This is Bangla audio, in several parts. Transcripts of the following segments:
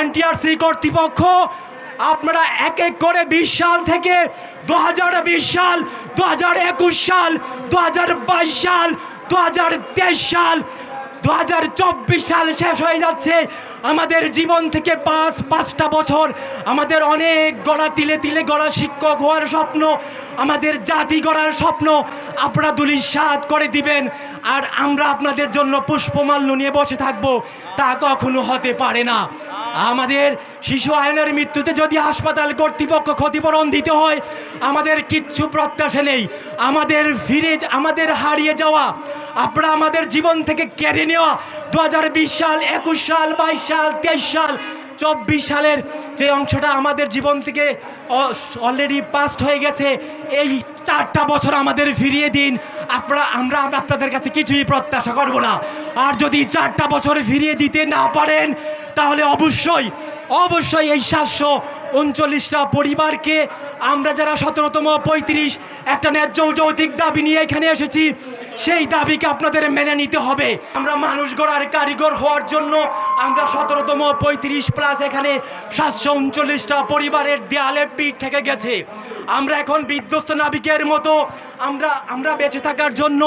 এনটিআরসি কর্তৃপক্ষ, আপনারা এক এক করে বিশ সাল থেকে দু হাজার বিশ সাল দু হাজার একুশ সাল দু হাজার বাইশ সাল দু হাজার তেইশ সাল দু হাজার চব্বিশ সাল শেষ হয়ে যাচ্ছে। আমাদের জীবন থেকে পাঁচ, পাঁচটা বছর আমাদের অনেক গড়া তিলে তিলে গড়া শিক্ষক হওয়ার স্বপ্ন, আমাদের জাতি গড়ার স্বপ্ন, আপনারা দুলিশাত করে দিবেন। আর আমরা আপনাদের জন্য পুষ্পমাল্য নিয়ে বসে থাকব, তা কখনো হতে পারে না। আমাদের শিশু আয়নের মৃত্যুতে যদি হাসপাতাল কর্তৃপক্ষ ক্ষতিপূরণ দিতে হয়, আমাদের কিচ্ছু প্রত্যাশা নেই। আমাদের ফিরে আমাদের হারিয়ে যাওয়া আপনারা আমাদের জীবন থেকে কেড়ে নেওয়া দু হাজার বিশ সাল, একুশ সাল, বাইশ সাল, তেইশ সাল, চব্বিশ সালের যে অংশটা আমাদের জীবন থেকে অলরেডি পাস্ট হয়ে গেছে, এই চারটা বছর আমাদের ফিরিয়ে দিন। আপনারা আমরা আপনাদের কাছে কিছুই প্রত্যাশা করব না। আর যদি চারটা বছর ফিরিয়ে দিতে না পারেন তাহলে অবশ্যই অবশ্যই এই সাতশো উনচল্লিশটা পরিবারকে আমরা যারা সতেরোতম, পঁয়ত্রিশ, একটা ন্যায্য যৌতিক দাবি নিয়ে এখানে এসেছি, সেই দাবিকে আপনাদের মেনে নিতে হবে। আমরা মানুষ গড়ার কারিগর হওয়ার জন্য আমরা সতেরোতম, পঁয়ত্রিশ প্লাস এখানে সাতশো উনচল্লিশটা পরিবারের দেয়ালে পিঠ থেকে গেছে। আমরা এখন বিধ্বস্ত নাবিকের মতো, আমরা আমরা বেঁচে থাকার জন্য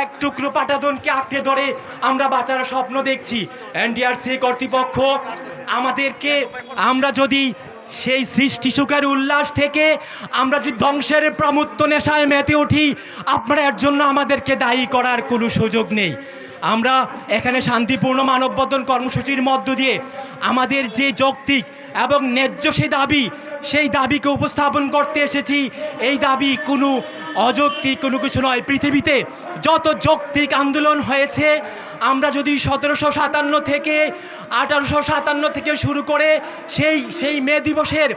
এক টুকরো পাটাদনকে আঁকড়ে ধরে আমরা বাঁচার স্বপ্ন দেখছি। এনডিআরসি কর্তৃপক্ষ আমাদেরকে আমরা যদি সেই সৃষ্টি সুখের উল্লাস থেকে আমরা যদি ধ্বংসের প্রামুত্য নেশায় মেতে উঠি, আপনারা এর জন্য আমাদেরকে দায়ী করার কোনো সুযোগ নেই। আমরা এখানে শান্তিপূর্ণ মানববন্ধন কর্মসূচির মধ্য দিয়ে আমাদের যে যৌক্তিক এবং ন্যায্য সেই দাবি, সেই দাবিকে উপস্থাপন করতে এসেছি। এই দাবি কোনো অযৌক্তিক কোনো কিছু নয়। পৃথিবীতে যত যৌক্তিক আন্দোলন হয়েছে, আমরা যদি সতেরোশো সাতান্ন থেকে আঠারোশো সাতান্ন থেকে শুরু করে সেই সেই মে দিবসের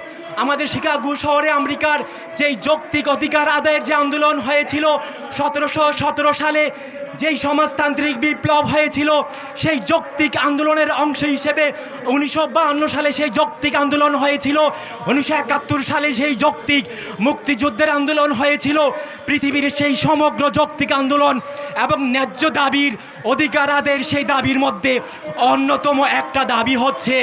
আমাদের শিকাগো শহরে আমেরিকার যেই যৌক্তিক অধিকার আদায়ের যে আন্দোলন হয়েছিল, সতেরোশো সতেরো সালে যেই সমাজতান্ত্রিক বিপ্লব হয়েছিল, সেই যৌক্তিক আন্দোলনের অংশ হিসেবে উনিশশো সালে সেই যৌক্তিক আন্দোলন হয়েছিল, উনিশশো একাত্তর সালে সেই যৌক্তিক মুক্তিযুদ্ধের আন্দোলন হয়েছিল, পৃথিবীর সেই সমগ্র যৌক্তিক আন্দোলন এবং ন্যায্য দাবির অধিকার আদায়ের সেই দাবির মধ্যে অন্যতম একটা দাবি হচ্ছে,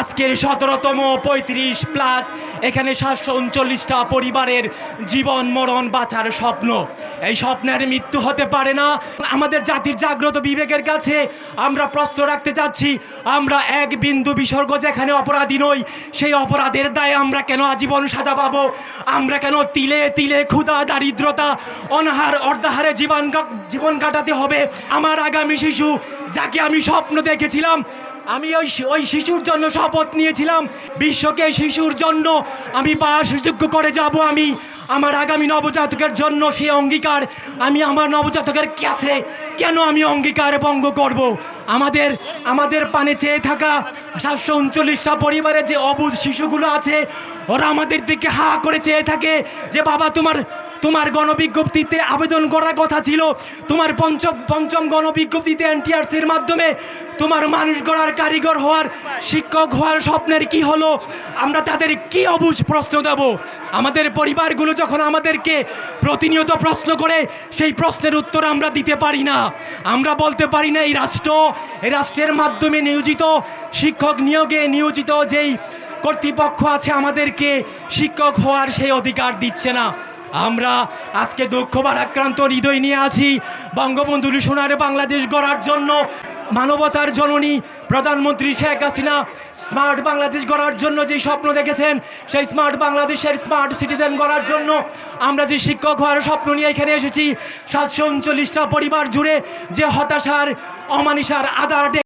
আজকের সতেরোতম পঁয়ত্রিশ প্লাস এখানে সাতশো উনচল্লিশটা পরিবারের জীবন মরণ বাঁচার স্বপ্ন। এই স্বপ্নের মৃত্যু হতে পারে না। আমাদের জাতির জাগ্রত বিবেকের কাছে আমরা প্রশ্ন রাখতে চাচ্ছি, আমরা এক বিন্দু বিসর্গ যেখানে অপরাধী নই, সেই অপরাধের দায়ে আমরা কেন আজীবন সাজা পাবো? আমরা কেন তিলে তিলে ক্ষুধা, দারিদ্রতা, অনাহার, অর্ধাহারে জীবন জীবন কাটাতে হবে? আমার আগামী শিশু, যাকে আমি স্বপ্ন দেখেছিলাম আমি ওই ওই শিশুর জন্য শপথ নিয়েছিলাম। বিশ্বকে শিশুর জন্য। আমি বাসযোগ্য করে যাব আমি। আমার আগামী নবজাতকের জন্য সে অঙ্গীকার। আমি আমার নবজাতকের কাছে কেন আমি অঙ্গীকার ভঙ্গ করব? আমাদের আমাদের পানে চেয়ে থাকা সাতশো উনচল্লিশটা পরিবারের যে অবুধ শিশুগুলো আছে, ওরা আমাদের দিকে হা করে চেয়ে থাকে যে, বাবা, তোমার তোমার গণবিজ্ঞপ্তিতে আবেদন করার কথা ছিল। তোমার পঞ্চম পঞ্চম গণবিজ্ঞপ্তিতে এনটিআরসির মাধ্যমে তোমার মানুষ গড়ার কারিগর হওয়ার, শিক্ষক হওয়ার স্বপ্নের কি হলো? আমরা তাদের কি অবুঝ প্রশ্ন দেব? আমাদের পরিবারগুলো যখন আমাদেরকে প্রতিনিয়ত প্রশ্ন করে, সেই প্রশ্নের উত্তর আমরা দিতে পারি না। আমরা বলতে পারি না, এই রাষ্ট্র, এই রাষ্ট্রের মাধ্যমে নিয়োজিত শিক্ষক নিয়োগে নিয়োজিত যেই কর্তৃপক্ষ আছে আমাদেরকে শিক্ষক হওয়ার সেই অধিকার দিচ্ছে না। আমরা আজকে দুঃখ ভারাক্রান্ত হৃদয় নিয়ে আছি। বঙ্গবন্ধু সোনার বাংলাদেশ গড়ার জন্য মানবতার জননী প্রধানমন্ত্রী শেখ হাসিনা স্মার্ট বাংলাদেশ গড়ার জন্য যে স্বপ্ন দেখেছেন, সেই স্মার্ট বাংলাদেশের স্মার্ট সিটিজেন গড়ার জন্য আমরা যে শিক্ষক হওয়ার স্বপ্ন নিয়ে এখানে এসেছি, সাতশো উনচল্লিশটা পরিবার জুড়ে যে হতাশার, অমানিসার আধার